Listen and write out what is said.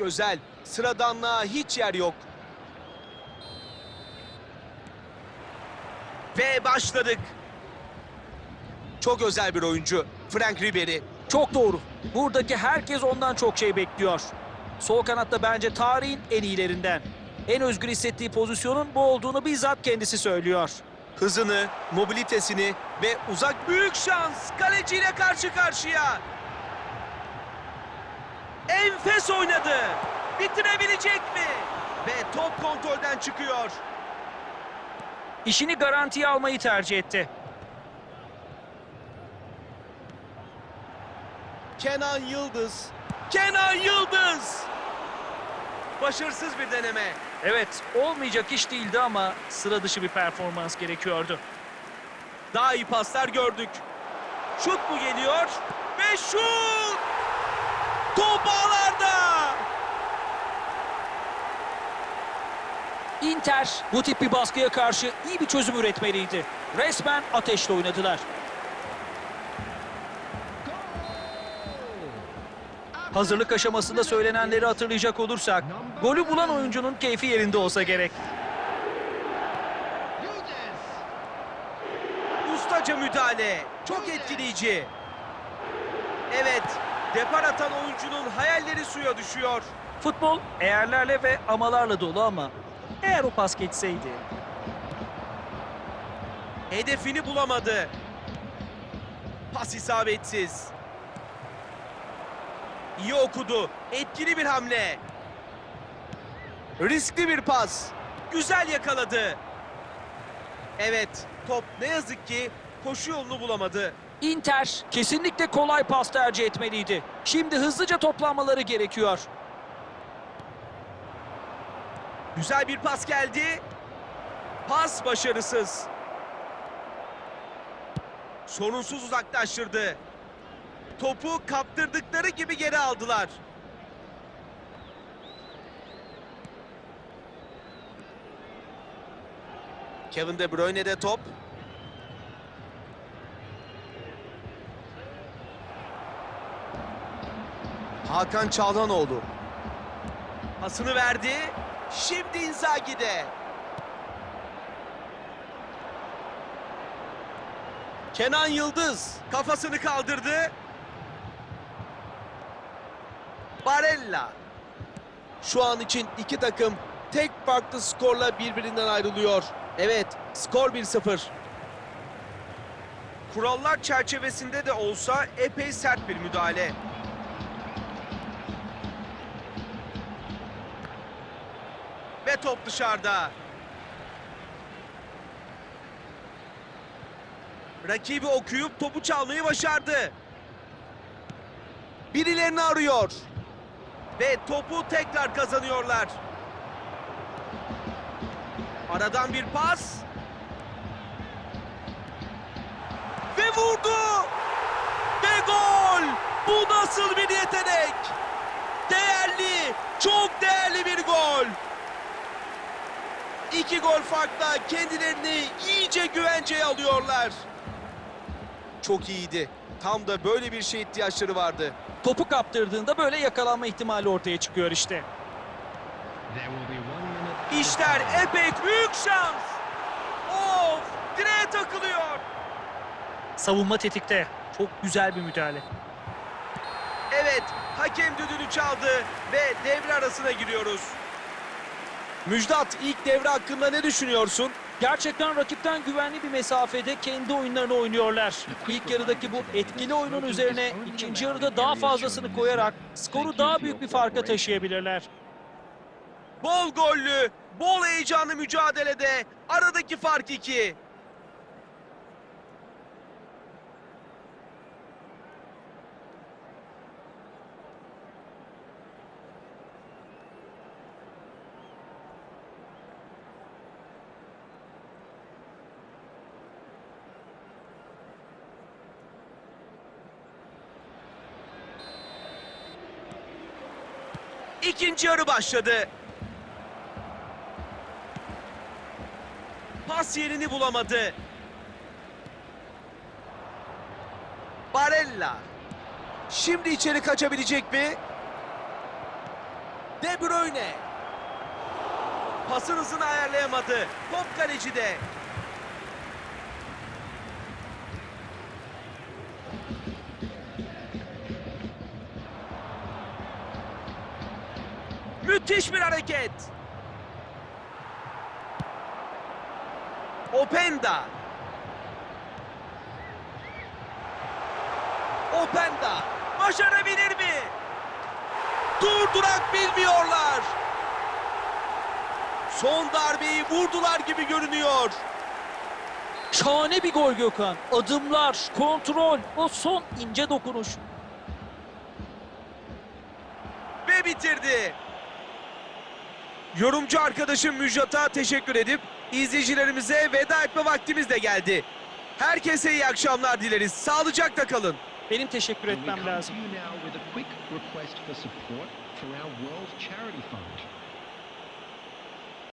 Özel. Sıradanlığa hiç yer yok. Ve başladık. Çok özel bir oyuncu. Frank Ribery. Çok doğru. Buradaki herkes ondan çok şey bekliyor. Sol kanatta bence tarihin en iyilerinden. En özgür hissettiği pozisyonun bu olduğunu bizzat kendisi söylüyor. Hızını, mobilitesini ve uzak büyük şans. Kaleciyle karşı karşıya. Enfes oynadı. Bitirebilecek mi? Ve top kontrolden çıkıyor. İşini garantiye almayı tercih etti. Kenan Yıldız. Kenan Yıldız. Başarısız bir deneme. Evet, olmayacak iş değildi ama sıra dışı bir performans gerekiyordu. Daha iyi paslar gördük. Şut mu geliyor? Ve şut! Top ağlarda! Inter bu tip bir baskıya karşı iyi bir çözüm üretmeliydi. Resmen ateşle oynadılar. Hazırlık aşamasında söylenenleri hatırlayacak olursak, golü bulan oyuncunun keyfi yerinde olsa gerek. Ustaca müdahale. Çok etkileyici. Evet, depar atan oyuncunun hayalleri suya düşüyor. Futbol eğerlerle ve amalarla dolu ama eğer o pas geçseydi. Hedefini bulamadı. Pas isabetsiz. İyi okudu. Etkili bir hamle. Riskli bir pas. Güzel yakaladı. Evet, top ne yazık ki koşu yolunu bulamadı. Inter kesinlikle kolay pas tercih etmeliydi. Şimdi hızlıca toplanmaları gerekiyor. Güzel bir pas geldi. Pas başarısız. Sorunsuz uzaklaştırdı. Topu kaptırdıkları gibi geri aldılar. Kevin De Bruyne'de top. Hakan Çalhanoğlu. Pasını verdi. Şimdi Inzaghi'de. Kenan Yıldız kafasını kaldırdı. Barella. Şu an için iki takım tek farklı skorla birbirinden ayrılıyor. Evet, skor 1-0. Kurallar çerçevesinde de olsa epey sert bir müdahale. Ve top dışarıda. Rakibi okuyup topu çalmayı başardı. Birilerini arıyor. Ve topu tekrar kazanıyorlar. Aradan bir pas. Ve vurdu. Ve gol. Bu nasıl bir yetenek? Değerli, çok değerli bir gol. İki gol farkla kendilerini iyice güvenceye alıyorlar. Çok iyiydi. Tam da böyle bir şey ihtiyaçları vardı. Topu kaptırdığında böyle yakalanma ihtimali ortaya çıkıyor işte. İşler epey büyük şans. Of! Direğe takılıyor. Savunma tetikte. Çok güzel bir müdahale. Evet, hakem düdüğünü çaldı ve devre arasına giriyoruz. Müjdat, ilk devre hakkında ne düşünüyorsun? Gerçekten rakipten güvenli bir mesafede kendi oyunlarını oynuyorlar. İlk yarıdaki bu etkili oyunun üzerine ikinci yarıda daha fazlasını koyarak skoru daha büyük bir farka taşıyabilirler. Bol gollü, bol heyecanlı mücadelede aradaki fark iki. İkinci yarı başladı. Pas yerini bulamadı. Barella. Şimdi içeri kaçabilecek mi? De Bruyne. Pasın hızını ayarlayamadı. Top kalecide. Müthiş bir hareket. Openda. Openda. Başarabilir mi? Durdurak bilmiyorlar. Son darbeyi vurdular gibi görünüyor. Şahane bir gol Gökhan. Adımlar, kontrol, o son ince dokunuş. Ve bitirdi. Yorumcu arkadaşım Müjdat'a teşekkür edip izleyicilerimize veda etme vaktimiz de geldi. Herkese iyi akşamlar dileriz. Sağlıcakla kalın. Benim teşekkür etmem lazım.